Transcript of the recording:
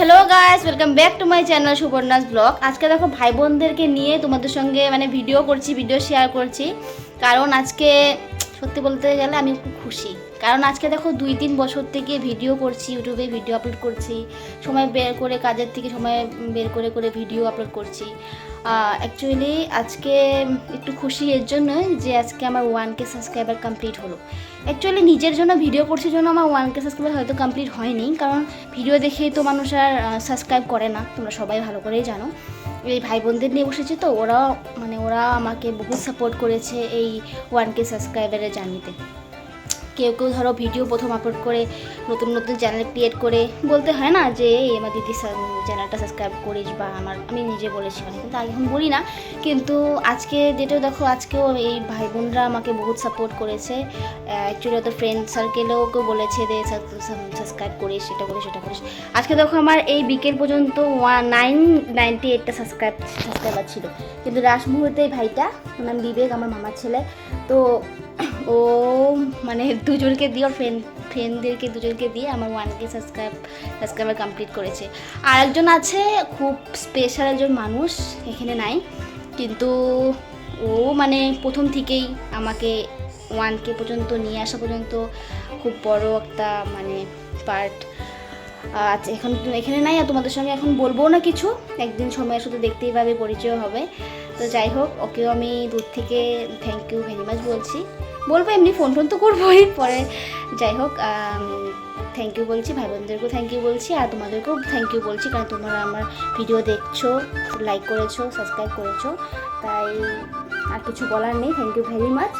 Hello guys welcome back to my channel Subarna's blog আজকে দেখো ভাই বোনদেরকে নিয়ে তোমাদের সঙ্গে মানে ভিডিও করছি ভিডিও শেয়ার করছি। কারণ আজকে সত্যি বলতে গেলে আমি খুব খুশি। কারণ আজকে দেখো দুই তিন বছর থেকে ভিডিও করছি ইউটিউবে ভিডিও আপলোড করছি, সময় বের করে কাজের থেকে সময় বের করে করে ভিডিও আপলোড করছি। অ্যাকচুয়ালি আজকে একটু খুশি এর জন্য যে আজকে আমার ওয়ান কে সাবস্ক্রাইবার কমপ্লিট হলো। অ্যাকচুয়ালি নিজের জন্য ভিডিও করছি জন্য আমার ওয়ান কে সাবস্ক্রাইবার হয়তো কমপ্লিট হয়নি, কারণ ভিডিও দেখেই তো মানুষ আর সাবস্ক্রাইব করে না, তোমরা সবাই ভালো করেই জানো। এই ভাই বোনদের নিয়ে বসেছি তো ওরা মানে ওরা আমাকে বহুত সাপোর্ট করেছে এই ওয়ান কে সাবস্ক্রাইবারের জার্নিতে কেউ কেউ ধরো ভিডিও প্রথম আপলোড করে, নতুন নতুন চ্যানেল ক্রিয়েট করে, বলতে হয় না যে, এই আমার দিদি চ্যানেলটা সাবস্ক্রাইব করিস বা আমার, আমি নিজে বলেছি অনেক কিন্তু এখন বলি না। কিন্তু আজকে যেটাও দেখো, আজকেও এই ভাই বোনরা আমাকে বহুত সাপোর্ট করেছে। অ্যাকচুয়ালি ওদের ফ্রেন্ড সার্কেলেও কেউ বলেছে যে সাবস্ক্রাইব করিস, সেটা করিস সেটা করিস। আজকে দেখো আমার এই বিকেল পর্যন্ত ওয়ান নাইন নাইনটি এইটটা সাবস্ক্রাইব সাবস্ক্রাইবার ছিল। কিন্তু লাস্ট মুহূর্তে এই ভাইটা ওর নাম বিবেক, আমার মামার ছেলে, তো ও মানে দুজনকে দিয়ে ওর ফ্রেন্ড ফ্রেন্ডদেরকে দুজনকে দিয়ে আমার one K subscribe subscriber complete করেছে। আর একজন আছে, খুব স্পেশাল একজন মানুষ এখানে নাই, কিন্তু ও মানে প্রথম থেকেই আমাকে ওয়ান কে পর্যন্ত নিয়ে আসা পর্যন্ত খুব বড় একটা মানে পার্ট আচ্ছা এখন এখানে নাই, আর তোমাদের সঙ্গে এখন বলব না কিছু। একদিন সময় শুধু দেখতেই পাবে পরিচয় হবে। তো যাই হোক, ওকেও আমি দূর থেকে থ্যাংক ইউ ভেরি মাচ বলছি। বলব, এমনি ফোন ফোন তো করবোই। পরে যাই হোক থ্যাংক ইউ বলছি ভাই বোনদেরকেও থ্যাংক ইউ বলছি, আর তোমাদেরকেও থ্যাংক ইউ বলছি, কারণ তোমরা আমার ভিডিও দেখছ লাইক করেছ সাবস্ক্রাইব করেছ, তাই আর কিছু বলার নেই। Thank you very much